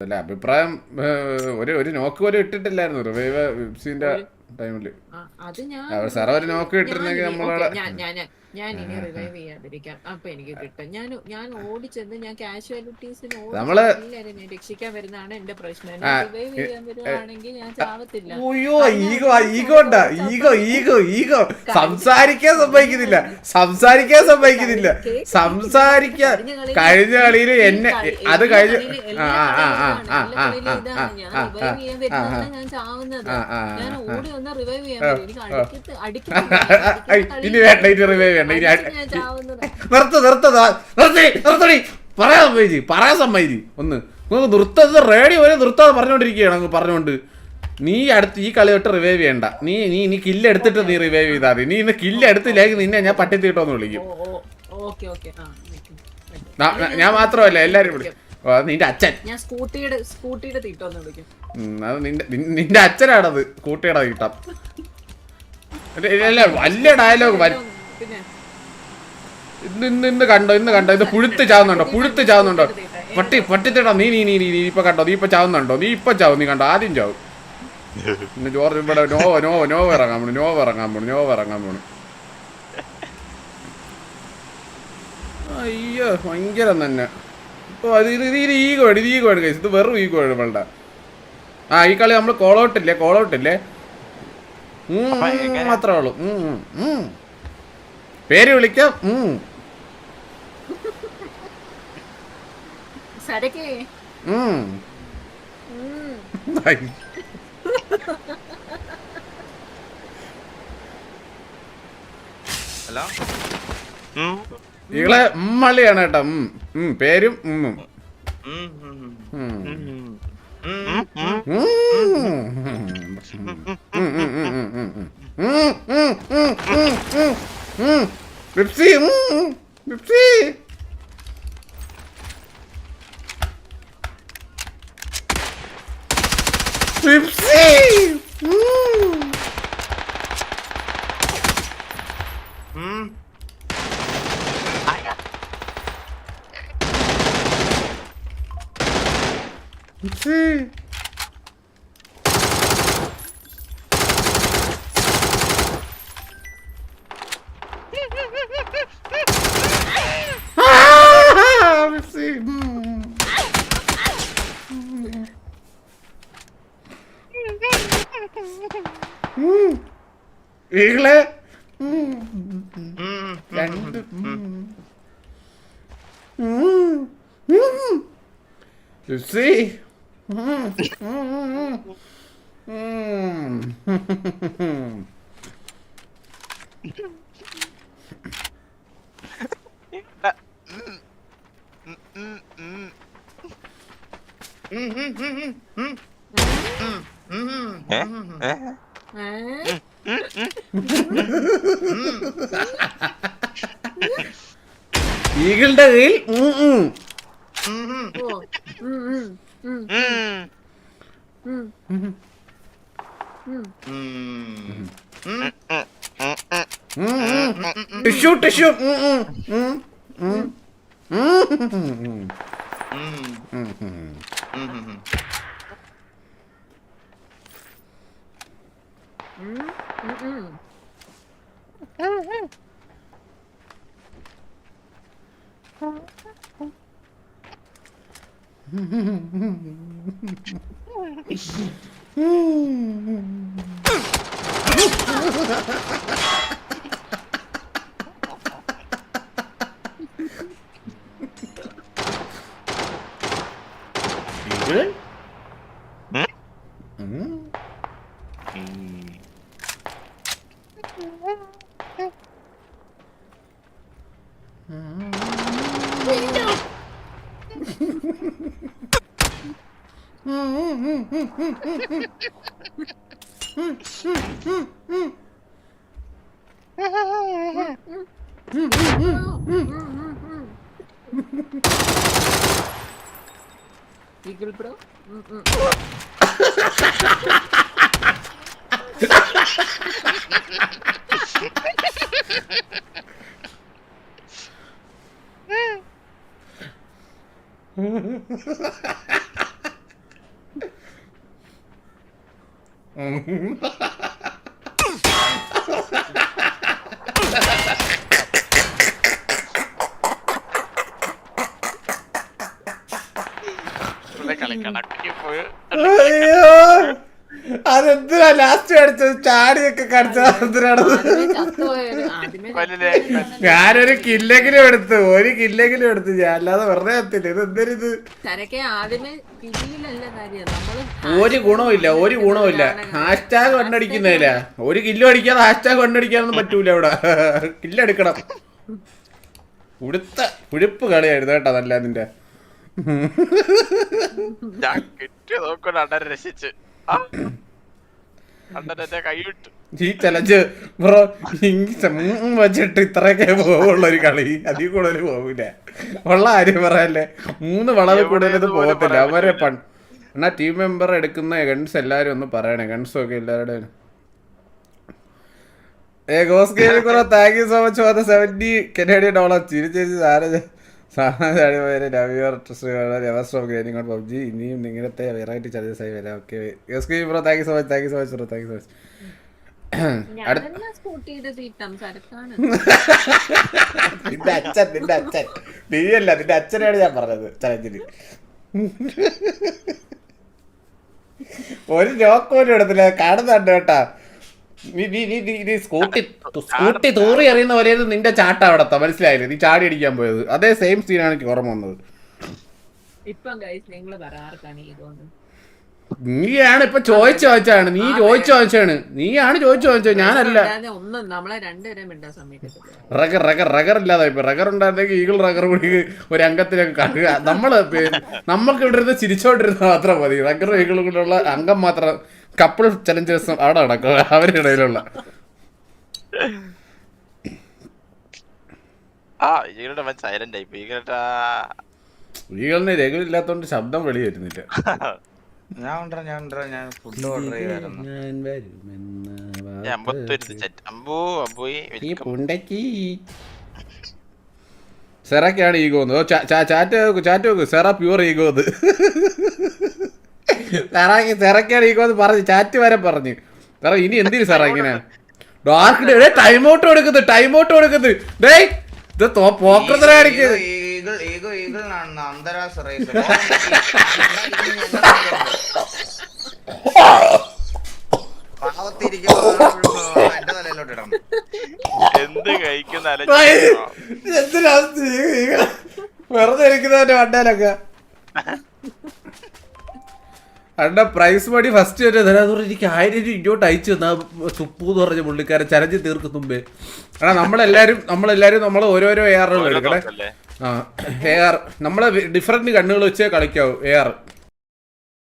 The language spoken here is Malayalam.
അല്ല? അഭിപ്രായം ഒരു ഒരു നോക്ക് പോലും ഇട്ടിട്ടില്ലായിരുന്നു റിവൈവ് വിപ്സിന്റെ ടൈമിൽ. ഒരു നോക്ക് ഇട്ടിരുന്നെങ്കിൽ നമ്മളവിടെ ഞാൻ ഇനി റിവൈവ് ചെയ്യാതിരിക്കാം അപ്പൊ എനിക്ക് കിട്ടും. ഞാൻ ഞാൻ ഓടിച്ചെന്ന് ഞാൻ കാഷ്വാലിറ്റീസിന് നമ്മൾ രക്ഷിക്കാൻ വരുന്നതാണ് എന്റെ പ്രശ്നം. റിവൈവ് ചെയ്യാൻ വരുവാണെങ്കിൽ ഞാൻ ചാവത്തില്ല. അയ്യോ ഈഗോ ഈഗോ ഉണ്ടാ ഈഗോ ഈഗോ ഈഗോ. സംസാരിക്കാൻ സമ്മതിക്കുന്നില്ല. സംസാരിക്കാൻ സമ്മതിക്കുന്നില്ല. സംസാരിക്കാൻ കഴിഞ്ഞ കളിയിൽ എന്നെ അത് കഴിഞ്ഞ ഞാൻ ചാവുന്നത്. ഞാൻ ഓടി ഒന്ന് റിവൈവ് ചെയ്യാൻ ഇനി വേണ്ട ഇനി റിവൈവ് ഇനി ചാവുന്നത് നിർത്ത് നിർത്ത് ദാ, നിർത്തി നിർത്തടി. പറയാൻ സമ്മതിച്ച് പറയാൻ സമ്മതിച്ച്. ഒന്ന് നിങ്ങൾക്ക് നിർത്തത് റേഡിയോ വരെ നിർത്താതെ പറഞ്ഞുകൊണ്ടിരിക്കുകയാണ് അങ്ങ് പറഞ്ഞുകൊണ്ട് നീ അടുത്ത് ഈ കളി തൊട്ട് റിവൈവ് ചെയ്യണ്ട. നീ നീ നീ കില്ല് എടുത്തിട്ട് നീ റിവൈവ് ചെയ്താൽ മതി. നീ ഇന്ന് കില്ല് എടുത്തില്ലെങ്കിൽ നിന്നെ ഞാൻ പട്ടിത്തീട്ടോന്ന് വിളിക്കും. ഞാൻ മാത്രമല്ല എല്ലാരും വിളിക്കും. നിന്റെ അച്ഛൻ. ഞാൻ സ്കൂട്ടിയുടെ സ്കൂട്ടിയുടെ തീട്ടോന്ന് വിളിക്കും. അത് നിന്റെ നിന്റെ അച്ഛനാണത്. കൂട്ടിയുടെ തീട്ടം. അല്ല വലിയ ഡയലോഗ് പിന്നെ ഇന്ന് ഇന്ന് ഇന്ന് കണ്ടോ ഇന്ന് കണ്ടോ? ഇത് പുഴുത്ത് ചാവുന്നുണ്ടോ? പുഴുത്ത് ചാവുന്നുണ്ടോ? പട്ടി പട്ടിത്തേടാ നീ നീ നീ നീ നീ ഇപ്പൊ കണ്ടോ? നീ ഇപ്പൊ ചാവുന്നുണ്ടോ? നീ ഇപ്പൊ ചാവും. നീ കണ്ടോ? ആദ്യം ചാവും. പിന്നെ ജോർജ് ഇവിടെ നോവ നോവ നോവ ഇറങ്ങാൻ പോണു നോവ ഇറങ്ങാൻ പോണു നോവ ഇറങ്ങാൻ പോണു. അയ്യോ ഭയങ്കരം തന്നെ. ഇപ്പൊ അത് ഇത് ഇത് ഈഗോ ആണ് ഇത് ഈഗോ ആണ് guys. ഇത് വെറും ഈഗോ ആണ് നമ്മളുടെ. ആ ഈ കളി നമ്മൾ കോൾ ഔട്ട് ഇല്ലേ? കോൾ ഔട്ട് ഇല്ലേ? ഉം, അപ്പൊ ഉം, എങ്ങനെ? മാത്രമേ ഉള്ളൂ. പേര് വിളിക്കാം ഉം, സരക്കേ ഉം. ഉം. ഉം ഹലോ ഉം, ഇങ്ങളെ ഉം കേട്ടോ ഉം, ഉം, പേരും ഉം, ഉം. ഉം, ഉം, ഉം. ഉം, ഉം, ഉം, ഉം. ഉം, ഉം, ഉം, ഉം, ഉം, ഉം, ഉം, ഉം. ഉം, ഉം, ഉം, ഉം, ഉം, ഉം. പിപ്സി ഉം, ഉം, പിപ്സി പിപ്സി ഉം. ഉം. ആയ. പിപ്സി ആ, പിപ്സി ഉം. ഉം. ഉം, രണ്ട്. ഉം, ഉം. ഏ? ഈകളുടെ കയ്യിൽ tissue tissue Mm-hmm. Mm-hmm. Mm-hmm. ഉം. ഉം. ഉം. ഉം. ഉം. ഉം, ഉം. ഉം, ഉം, ഉം. ഈകൾ? ഉം? ഉം. ഉം. Eagle bro? ഉം, Tudo bem, Caleca? Naquele foi. അതെന്തിനാ ലാസ്റ്റ് കടിച്ചത്? ചാടിയൊക്കെ കടിച്ചത്? ഞാനൊരു കില്ലെങ്കിലും എടുത്തു. ഒരു കില്ലെങ്കിലും എടുത്തു. ഞാൻ അല്ലാതെ വെറുതെ എത്തില്ല ഇത് എന്തൊരിത് ഒരു ഗുണവുമില്ല ഒരു ഗുണവുമില്ല ഹാഷ്ടാഗ് കണ്ടടിക്കുന്നില്ല ഒരു കില്ലോ അടിക്കാതെ ഹാഷ്ടാഗ് കണ്ടടിക്കാനൊന്നും പറ്റൂല ഇവിടെ കില്ലെടുക്കണം. ഉടുത്ത ഉഴുപ്പ് കളിയായിരുന്നു കേട്ടോ നല്ല നിന്റെ ഞാൻ കിട്ടിയ നോക്കൊണ്ട് രക്ഷിച്ച് ആ? അണ്ണൻ എന്റെ കൈ വിട്ടു ഈ ചലഞ്ച് ബ്രോ വെച്ചിട്ട് ഇത്രയൊക്കെ പോവുള്ള ഒരു കളി. അതിൽ കൂടുതൽ പോവില്ല. ഉള്ള കാര്യം പറയല്ലേ മൂന്ന് വളരെ കൂടുതൽ ഇത് പോകത്തില്ല. അവരെ. പൺ എന്നാ ടീം മെമ്പർ എടുക്കുന്ന ഗൺസ് എല്ലാരും ഒന്ന് പറയണേ. ഗൺസ് ഒക്കെ എല്ലാവരുടെയും ഏ ഗോസ് കുറെ thank you so much for the seventy Canadian dollar ചിരിച്ചേച്ചി സാധനം ഗെയിമിംഗ് പബ്ജി ഇനിയും ഇങ്ങനത്തെ വെറൈറ്റി ചാർജസ് ആയി വരാം. Okay goes game bro thank you so much thank you so much bro thank you so much നിന്റെ അച്ഛൻ നിന്റെ അച്ഛൻ. നീയല്ല നിന്റെ അച്ഛനെയാണ് ഞാൻ പറഞ്ഞത് ചലഞ്ചിന് ഒരു ജോക്ക് പോലും എടുത്തില്ല. കാണുന്നുണ്ട് കേട്ടാ. നീ സ്കൂട്ടി സ്കൂട്ടി തൂറി എറിയുന്ന പോലെ നിന്റെ ചാട്ട അവിടത്തെ. മനസ്സിലായില്ലേ? നീ ചാടി അടിക്കാൻ പോയത്. അതേ സെയിം സീനാണ് എനിക്ക് ഓർമ്മ വന്നത്. നീയാണ് ഇപ്പൊ ചോദിച്ചു ചോദിച്ചാണ് നീ ചോദിച്ചു ചോദിച്ചാണ് നീയാണ് ചോദിച്ചു ചോദിച്ചത്. ഞാനല്ല. റഗർ റഗർ റഗർ ഇല്ലാതെ ഇപ്പൊ റഗർ ഉണ്ടായിരുന്നെങ്കിൽ ഈഗിൾ റഗർ കൂടി ഒരു അംഗത്തിലൊക്കെ കാണുക നമ്മൾ നമ്മൾക്ക് ഇവിടെ ഇരുന്ന് ചിരിച്ചോണ്ടിരുന്ന മാത്രം മതി. റഗർ ഈഗിളും കൂടെയുള്ള അംഗം മാത്രം കപ്പിൾ ചലഞ്ചേഴ്സും അവിടെ നടക്കുക അവരുടെ ഇടയിലുള്ള ആ ഈകളുടെ അവൻ സൈലന്റ് ആയി. പോയി ഈകളുടെ ഈഗിളിന് രഗിലില്ലാത്തോണ്ട് ശബ്ദം വെളി വരുന്നില്ല. ഞാൻ ഉണ്ടോ ഞാൻ ഉണ്ടോ ഞാൻ ഫുഡ് ഓർഡർ ചെയ്തായിരുന്നു. സെറൊക്കെയാണ് ഈഗോ ചാറ്റ് നോക്കൂ ചാറ്റ് സെറ പ്യൂർ ഈഗോ എന്ന്. സെറാക്കി തിരക്കാണ് ഈ കോന്ന് പറഞ്ഞു ചാറ്റ് വരെ പറഞ്ഞു. സാറ ഇനി എന്തിനു സാർ ഇങ്ങനെ? ഡാർക്ക് ടൈം ഔട്ട് കൊടുക്കുന്നു ടൈം ഔട്ട് കൊടുക്കുന്നു. ഡേ ഇത് എന്റെ തലയിലോട്ട് എന്ത് കഴിക്കുന്ന വെറുതെ ഇരിക്കുന്നവന്റെ വണ്ടയിലൊക്കെ അണ്ട പ്രൈസ് മണി ഫസ്റ്റ് വരെ ധനാധൂർ എനിക്ക് ആയിരം രൂപ ഇങ്ങോട്ട് അയച്ചു തന്നാ സുപ്പു എന്ന് പറഞ്ഞ പുള്ളിക്കാരൻ ചലഞ്ച് തീർക്കും മുമ്പേ. എടാ നമ്മളെല്ലാരും നമ്മളെല്ലാരും നമ്മൾ ഓരോരോ എ ആറുകൾ എടുക്കണേ. ആ എ ആർ നമ്മളെ ഡിഫറെന്റ് കണ്ണുകൾ വെച്ചേ കളിക്കാവൂ എ ആർ